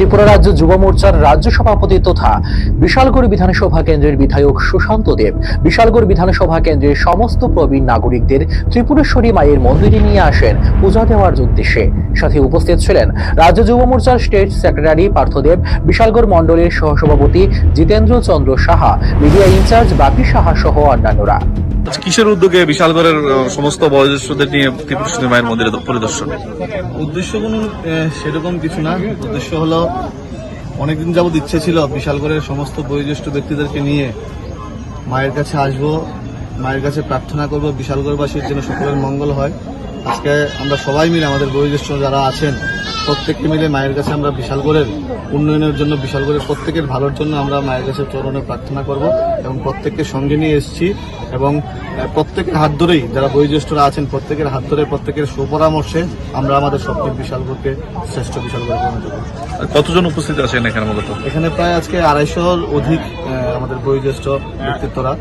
ত্রিপুরা রাজ্য যুব মোর্চার রাজ্য সভাপতি তথা বিশালগড় বিধানসভা কেন্দ্রের বিধায়ক সুশান্ত দেব। বিশালগড় বিধানসভা কেন্দ্রের সমস্ত প্রবীণ নাগরিকদের ত্রিপুরেশ্বরী মায়ের মন্দিরে নিয়ে আসেন পূজা দেওয়ার উদ্দেশ্যে। সাথে উপস্থিত ছিলেন রাজ্য যুব মোর্চার স্টেট সেক্রেটারি পার্থদেব, বিশালগড় মণ্ডলের সহসভাপতি Jitendra Chandra Saha, media in charge Bapi Saha সহ অন্যান্যরা। কিসের উদ্যোগে বিশালগড়ের সমস্ত বয়োজ্যেষ্ঠদের নিয়ে ত্রিপুরেশ্বরী মায়ের মন্দিরে পরিদর্শন? উদ্দেশ্য কোনো সেরকম কিছু না। উদ্দেশ্য হলো, অনেকদিন যাবৎ ইচ্ছে ছিল বিশালগড়ের সমস্ত বয়োজ্যেষ্ঠ ব্যক্তিদেরকে নিয়ে মায়ের কাছে আসব, মায়ের কাছে প্রার্থনা করব বিশালগড়বাসীর যেন সকলের মঙ্গল হয়। আজকে আমরা সবাই মিলে আমাদের বয়োজ্যেষ্ঠ যারা আছেন প্রত্যেককে মিলে মায়ের কাছে আমরা বিশালগড়ের উন্নয়নের জন্য বিশালগড়ের প্রত্যেকের ভালোর জন্য আমরা মায়ের কাছে চরণে প্রার্থনা করব এবং প্রত্যেককে সঙ্গে নিয়ে এসেছি এবং প্রত্যেকের হাত ধরেই যারা বয়োজ্যেষ্ঠরা আছেন প্রত্যেকের হাত ধরে প্রত্যেকের সুপরামর্শে আমরা আমাদের স্বপ্নের বিশালগড়কে শ্রেষ্ঠ বিশালগড়ে পরিণত করব কতজন উপস্থিত আছেন এখানে মূলত এখানে প্রায় আজকে আড়াইশোর অধিক আমাদের বয়োজ্যেষ্ঠ ব্যক্তিত্বরা।